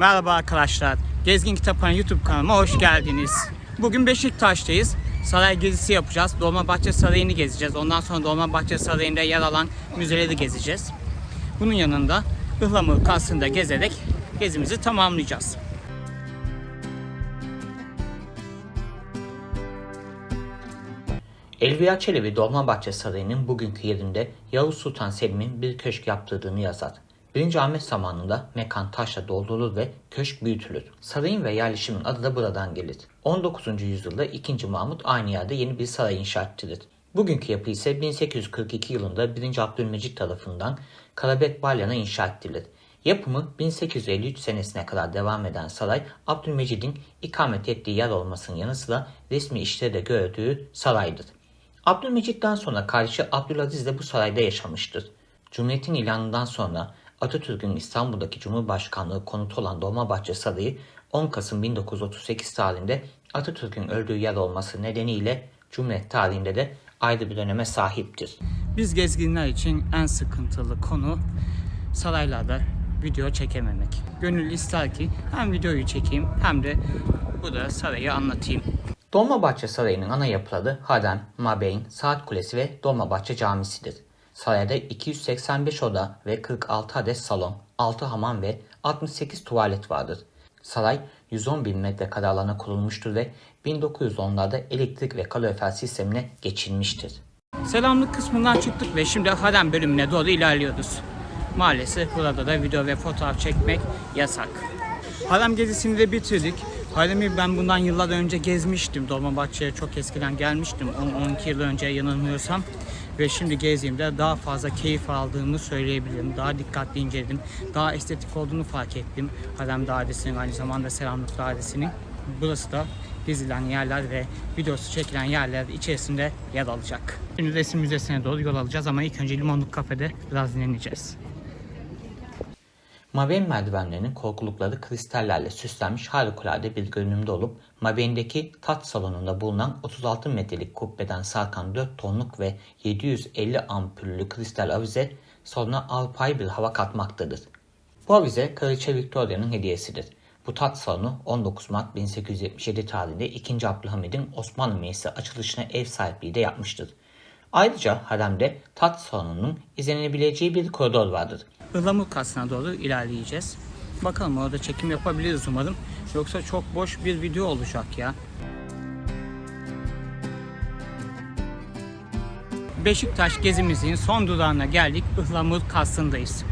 Merhaba arkadaşlar. Gezgin Kitaphanı YouTube kanalıma hoş geldiniz. Bugün Beşiktaş'tayız. Saray gezisi yapacağız. Dolmabahçe Sarayı'nı gezeceğiz. Ondan sonra Dolmabahçe Sarayı'nda yer alan müzeleri gezeceğiz. Bunun yanında Ihlamur Kasrı'nda gezerek gezimizi tamamlayacağız. Elviya Çelebi Dolmabahçe Sarayı'nın bugünkü yerinde Yavuz Sultan Selim'in bir köşk yaptırdığını yazar. 1. Ahmet zamanında mekan taşla doldurulur ve köşk büyütülür. Sarayın ve yerleşimin adı da buradan gelir. 19. yüzyılda 2. Mahmut aynı yerde yeni bir saray inşa ettirir. Bugünkü yapı ise 1842 yılında 1. Abdülmecit tarafından Karabek Balyan'a inşa edilir. Yapımı 1853 senesine kadar devam eden saray, Abdülmecid'in ikamet ettiği yer olmasının yanı sıra resmi işleri de gördüğü saraydır. Abdülmecit'ten sonra kardeşi Abdülaziz de bu sarayda yaşamıştır. Cumhuriyetin ilanından sonra Atatürk'ün İstanbul'daki Cumhurbaşkanlığı konutu olan Dolmabahçe Sarayı 10 Kasım 1938 tarihinde Atatürk'ün öldüğü yer olması nedeniyle Cumhuriyet tarihinde de ayrı bir öneme sahiptir. Biz gezginler için en sıkıntılı konu saraylarda video çekememek. Gönül ister ki hem videoyu çekeyim hem de bu da sarayı anlatayım. Dolmabahçe Sarayı'nın ana yapıları harem, mabeyn, saat kulesi ve Dolmabahçe Camisi'dir. Sarayda 285 oda ve 46 adet salon, 6 hamam ve 68 tuvalet vardır. Saray 110 bin metrekare alana kurulmuştur ve 1910'larda elektrik ve kalorifer sistemine geçilmiştir. Selamlık kısmından çıktık ve şimdi harem bölümüne doğru ilerliyoruz. Maalesef burada da video ve fotoğraf çekmek yasak. Harem gezisini de bitirdik. Harem'i ben bundan yıllar önce gezmiştim. Dolmabahçe'ye çok eskiden gelmiştim. 10-12 yıl önce yanılmıyorsam. Ve şimdi gezdiğimde daha fazla keyif aldığımı söyleyebilirim. Daha dikkatli inceledim. Daha estetik olduğunu fark ettim. Harem Dairesi'nin aynı zamanda Selamlık Dairesi'nin. Burası da gezilen yerler ve videosu çekilen yerler içerisinde yer alacak. Şimdi resim müzesine doğru yol alacağız ama ilk önce Limonluk Kafede biraz dinleneceğiz. Mabeyn merdivenlerinin korkulukları kristallerle süslenmiş harikulade bir görünümde olup Mabeyn'deki tat salonunda bulunan 36 metrelik kubbeden sarkan 4 tonluk ve 750 ampüllü kristal avize salona alpay bir hava katmaktadır. Bu avize Kraliçe Victoria'nın hediyesidir. Bu tat salonu 19 Mart 1877 tarihinde 2. Abdülhamid'in Osmanlı Meclisi açılışına ev sahipliği de yapmıştır. Ayrıca haremde tat salonunun izlenebileceği bir koridor vardır. Ihlamur kasına doğru ilerleyeceğiz. Bakalım orada çekim yapabiliriz umarım. Yoksa çok boş bir video olacak ya. Beşiktaş gezimizin son durağına geldik. Ihlamur Kasrı'ndayız.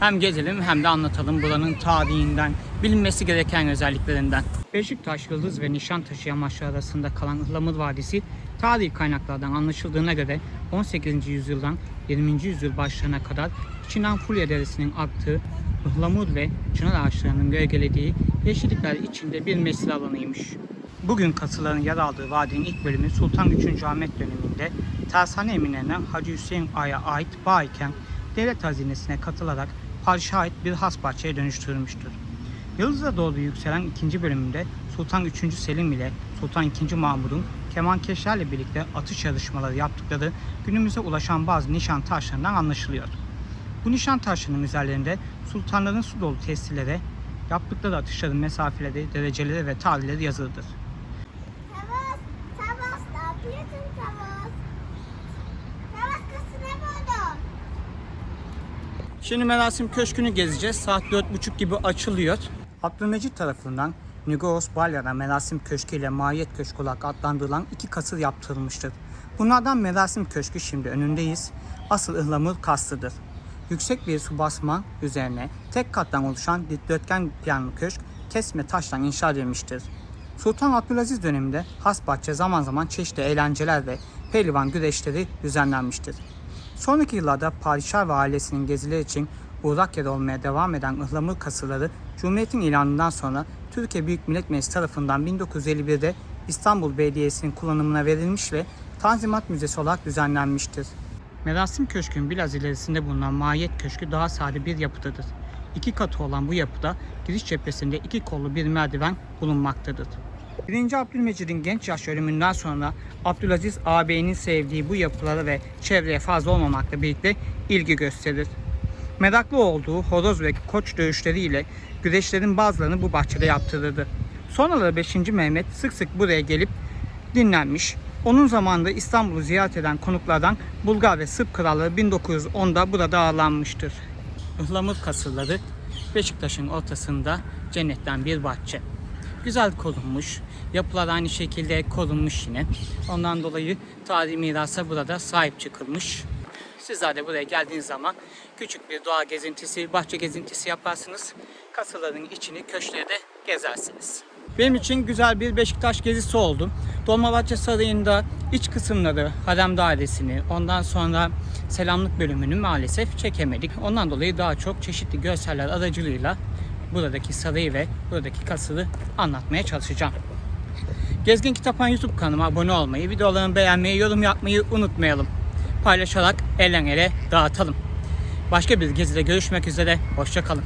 Hem gezelim hem de anlatalım buranın tarihinden, bilinmesi gereken özelliklerinden. Beşiktaş, Yıldız ve Nişantaşı yamaçları arasında kalan Ihlamur Vadisi tarihi kaynaklardan anlaşıldığına göre 18. yüzyıldan 20. yüzyıl başlarına kadar içinden Fulya Deresi'nin aktığı ıhlamur ve çınar ağaçlarının gölgelediği yeşillikler içinde bir mesire alanıymış. Bugün kasırların yer aldığı vadinin ilk bölümü Sultan 3. Ahmet döneminde Tersane eminlerine Hacı Hüseyin Ağa'ya ait bağ devlet hazinesine katılarak padişaha ait bir has bahçeye dönüştürülmüştür. Yıldız'a doğru yükselen ikinci bölümünde Sultan 3. Selim ile Sultan 2. Mahmud'un kemankeşlerle birlikte atış yarışmaları yaptıkları günümüze ulaşan bazı nişan taşlarından anlaşılıyor. Bu nişan taşlarının üzerlerinde sultanların su dolu testilere yaptıkları atışların mesafeleri, dereceleri ve tarihleri yazılıdır. Tavas, Tavas ne yapıyorsun Tavas? Tavas kızı ne buldun? Şimdi Merasim Köşkü'nü gezeceğiz. Saat 4.30 gibi açılıyor. Abdülmecit tarafından Nügos Balya'da Merasim Köşkü ile Mahiyet Köşkü olarak adlandırılan iki kasır yaptırılmıştır. Bunlardan Merasim Köşkü şimdi önündeyiz. Asıl ıhlamur kastıdır. Yüksek bir su basma üzerine tek kattan oluşan dikdörtgen planlı köşk kesme taştan inşa edilmiştir. Sultan Abdülaziz döneminde has bahçe zaman zaman çeşitli eğlenceler ve pehlivan güreşleri düzenlenmiştir. Sonraki yıllarda padişah ve ailesinin gezileri için uğrak yer olmaya devam eden ıhlamur kasırları Cumhuriyet'in ilanından sonra Türkiye Büyük Millet Meclisi tarafından 1951'de İstanbul Belediyesi'nin kullanımına verilmiş ve Tanzimat Müzesi olarak düzenlenmiştir. Merasim Köşkü'nün biraz ilerisinde bulunan Mahiyet Köşkü daha sade bir yapıdadır. İki katı olan bu yapıda giriş cephesinde iki kollu bir merdiven bulunmaktadır. 1. Abdülmecid'in genç yaş ölümünden sonra Abdülaziz ağabeyinin sevdiği bu yapılara ve çevreye fazla olmamakla birlikte ilgi gösterir. Meraklı olduğu horoz ve koç dövüşleriyle güreşlerin bazılarını bu bahçede yaptırırdı. Sonraları 5. Mehmet sık sık buraya gelip dinlenmiş. Onun zamanında İstanbul'u ziyaret eden konuklardan Bulgar ve Sırp kralları 1910'da burada ağırlanmıştır. Ihlamur kasırları Beşiktaş'ın ortasında cennetten bir bahçe. Güzel korunmuş, yapılar aynı şekilde korunmuş yine. Ondan dolayı tarihi mirasa burada sahip çıkılmış. Sizler de buraya geldiğiniz zaman küçük bir doğa gezintisi, bahçe gezintisi yaparsınız. Kasırların içini, köşkleri de gezersiniz. Benim için güzel bir Beşiktaş gezisi oldu. Dolmabahçe Sarayı'nda iç kısımları, harem dairesini, ondan sonra selamlık bölümünü maalesef çekemedik. Ondan dolayı daha çok çeşitli görseller aracılığıyla buradaki sarayı ve buradaki kasırı anlatmaya çalışacağım. Gezgin Kitaphan YouTube kanalıma abone olmayı, videolarımı beğenmeyi, yorum yapmayı unutmayalım. Paylaşarak elden ele dağıtalım. Başka bir gezide görüşmek üzere, hoşçakalın.